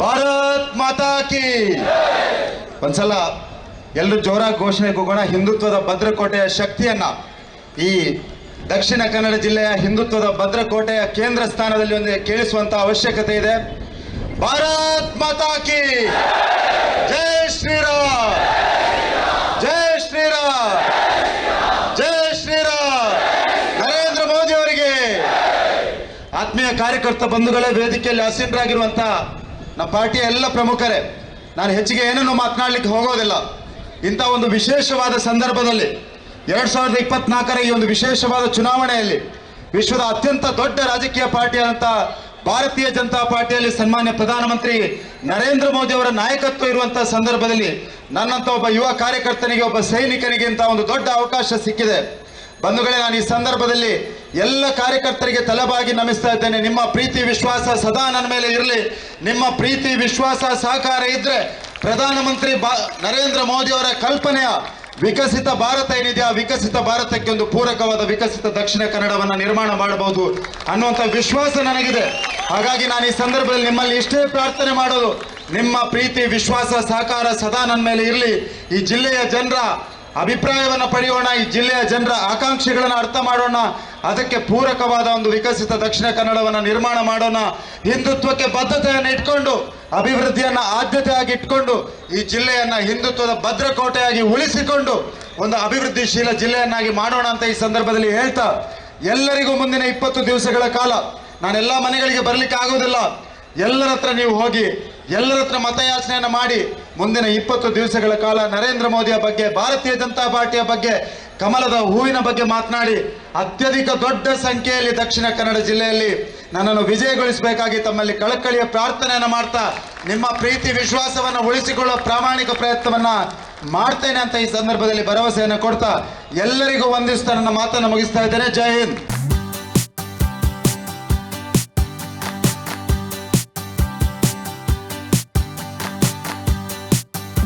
ಭಾರತ್ ಮಾತಾ ಕಿ ಒಂದ್ಸಲ ಎಲ್ಲರೂ ಜೋರಾಗಿ ಘೋಷಣೆ ಕೂಗೋಣ. ಹಿಂದುತ್ವದ ಭದ್ರಕೋಟೆಯ ಶಕ್ತಿಯನ್ನ ಈ ದಕ್ಷಿಣ ಕನ್ನಡ ಜಿಲ್ಲೆಯ ಹಿಂದುತ್ವದ ಭದ್ರಕೋಟೆಯ ಕೇಂದ್ರ ಸ್ಥಾನದಲ್ಲಿ ಒಂದು ಕೇಳಿಸುವಂತ ಅವಶ್ಯಕತೆ ಇದೆ. ಭಾರತ್ ಮಾತಾ ಕಿ ಜೈ ಶ್ರೀರಾಮ್. ಜೈ ಶ್ರೀರಾಮ್. ಜೈ ಶ್ರೀರಾಮ್. ನರೇಂದ್ರ ಮೋದಿ ಅವರಿಗೆ ಆತ್ಮೀಯ ಕಾರ್ಯಕರ್ತ ಬಂಧುಗಳೇ, ವೇದಿಕೆಯಲ್ಲಿ ಆಸೀನರಾಗಿರುವಂತ ನಮ್ಮ ಪಾರ್ಟಿಯ ಎಲ್ಲ ಪ್ರಮುಖರೇ. ನಾನು ಹೆಚ್ಚಿಗೆ ಏನನ್ನು ಮಾತನಾಡಲಿಕ್ಕೆ ಹೋಗೋದಿಲ್ಲ. ಇಂಥ ಒಂದು ವಿಶೇಷವಾದ ಸಂದರ್ಭದಲ್ಲಿ ಎರಡು ಸಾವಿರದ ಇಪ್ಪತ್ನಾಲ್ಕರ ಈ ಒಂದು ವಿಶೇಷವಾದ ಚುನಾವಣೆಯಲ್ಲಿ ವಿಶ್ವದ ಅತ್ಯಂತ ದೊಡ್ಡ ರಾಜಕೀಯ ಪಾರ್ಟಿಯಾದಂಥ ಭಾರತೀಯ ಜನತಾ ಪಾರ್ಟಿಯಲ್ಲಿ ಸನ್ಮಾನ್ಯ ಪ್ರಧಾನಮಂತ್ರಿ ನರೇಂದ್ರ ಮೋದಿ ಅವರ ನಾಯಕತ್ವ ಇರುವಂತಹ ಸಂದರ್ಭದಲ್ಲಿ ನನ್ನಂತ ಒಬ್ಬ ಯುವ ಕಾರ್ಯಕರ್ತನಿಗೆ, ಒಬ್ಬ ಸೈನಿಕನಿಗೆ ಇಂಥ ಒಂದು ದೊಡ್ಡ ಅವಕಾಶ ಸಿಕ್ಕಿದೆ. ಬಂಧುಗಳೇ, ನಾನು ಈ ಸಂದರ್ಭದಲ್ಲಿ ಎಲ್ಲ ಕಾರ್ಯಕರ್ತರಿಗೆ ತಲೆಬಾಗಿ ನಮಿಸ್ತಾ ಇದ್ದೇನೆ. ನಿಮ್ಮ ಪ್ರೀತಿ, ವಿಶ್ವಾಸ ಸದಾ ನನ್ನ ಮೇಲೆ ಇರಲಿ. ನಿಮ್ಮ ಪ್ರೀತಿ, ವಿಶ್ವಾಸ, ಸಹಕಾರ ಇದ್ರೆ ಪ್ರಧಾನಮಂತ್ರಿ ಬಾ, ನರೇಂದ್ರ ಮೋದಿ ಅವರ ಕಲ್ಪನೆಯ ವಿಕಸಿತ ಭಾರತ ಏನಿದೆ ಆ ವಿಕಸಿತ ಭಾರತಕ್ಕೆ ಒಂದು ಪೂರಕವಾದ ವಿಕಸಿತ ದಕ್ಷಿಣ ಕನ್ನಡವನ್ನು ನಿರ್ಮಾಣ ಮಾಡಬಹುದು ಅನ್ನುವಂಥ ವಿಶ್ವಾಸ ನನಗಿದೆ. ಹಾಗಾಗಿ ನಾನು ಈ ಸಂದರ್ಭದಲ್ಲಿ ನಿಮ್ಮಲ್ಲಿ ಇಷ್ಟೇ ಪ್ರಾರ್ಥನೆ ಮಾಡೋದು, ನಿಮ್ಮ ಪ್ರೀತಿ, ವಿಶ್ವಾಸ, ಸಹಕಾರ ಸದಾ ನನ್ನ ಮೇಲೆ ಇರಲಿ. ಈ ಜಿಲ್ಲೆಯ ಜನರ ಅಭಿಪ್ರಾಯವನ್ನು ಪಡೆಯೋಣ, ಈ ಜಿಲ್ಲೆಯ ಜನರ ಆಕಾಂಕ್ಷೆಗಳನ್ನು ಅರ್ಥ ಮಾಡೋಣ, ಅದಕ್ಕೆ ಪೂರಕವಾದ ಒಂದು ವಿಕಸಿತ ದಕ್ಷಿಣ ಕನ್ನಡವನ್ನು ನಿರ್ಮಾಣ ಮಾಡೋಣ, ಹಿಂದುತ್ವಕ್ಕೆ ಬದ್ಧತೆಯನ್ನು ಇಟ್ಕೊಂಡು, ಅಭಿವೃದ್ಧಿಯನ್ನ ಆದ್ಯತೆಯಾಗಿ ಇಟ್ಕೊಂಡು, ಈ ಜಿಲ್ಲೆಯನ್ನು ಹಿಂದುತ್ವದ ಭದ್ರಕೋಟೆಯಾಗಿ ಉಳಿಸಿಕೊಂಡು ಒಂದು ಅಭಿವೃದ್ಧಿಶೀಲ ಜಿಲ್ಲೆಯನ್ನಾಗಿ ಮಾಡೋಣ ಅಂತ ಈ ಸಂದರ್ಭದಲ್ಲಿ ಹೇಳ್ತಾ, ಎಲ್ಲರಿಗೂ ಮುಂದಿನ ಇಪ್ಪತ್ತು ದಿವಸಗಳ ಕಾಲ, ನಾನೆಲ್ಲ ಮನೆಗಳಿಗೆ ಬರಲಿಕ್ಕೆ ಆಗೋದಿಲ್ಲ, ಎಲ್ಲರ ಹತ್ರ ನೀವು ಹೋಗಿ, ಎಲ್ಲರ ಹತ್ರ ಮತಯಾಚನೆಯನ್ನು ಮಾಡಿ ಮುಂದಿನ ಇಪ್ಪತ್ತು ದಿವಸಗಳ ಕಾಲ ನರೇಂದ್ರ ಮೋದಿಯ ಬಗ್ಗೆ, ಭಾರತೀಯ ಜನತಾ ಪಾರ್ಟಿಯ ಬಗ್ಗೆ, ಕಮಲದ ಹೂವಿನ ಬಗ್ಗೆ ಮಾತನಾಡಿ, ಅತ್ಯಧಿಕ ದೊಡ್ಡ ಸಂಖ್ಯೆಯಲ್ಲಿ ದಕ್ಷಿಣ ಕನ್ನಡ ಜಿಲ್ಲೆಯಲ್ಲಿ ನನ್ನನ್ನು ವಿಜಯಗೊಳಿಸಬೇಕಾಗಿ ತಮ್ಮಲ್ಲಿ ಕಳಕಳಿಯ ಪ್ರಾರ್ಥನೆಯನ್ನು ಮಾಡ್ತಾ, ನಿಮ್ಮ ಪ್ರೀತಿ, ವಿಶ್ವಾಸವನ್ನು ಉಳಿಸಿಕೊಳ್ಳುವ ಪ್ರಾಮಾಣಿಕ ಪ್ರಯತ್ನವನ್ನ ಮಾಡ್ತೇನೆ ಅಂತ ಈ ಸಂದರ್ಭದಲ್ಲಿ ಭರವಸೆಯನ್ನು ಕೊಡ್ತಾ, ಎಲ್ಲರಿಗೂ ವಂದಿಸ್ತಾ ನನ್ನ ಮಾತನ್ನು ಮುಗಿಸ್ತಾ ಇದ್ದೇನೆ. ಜೈ ಹಿಂದ್.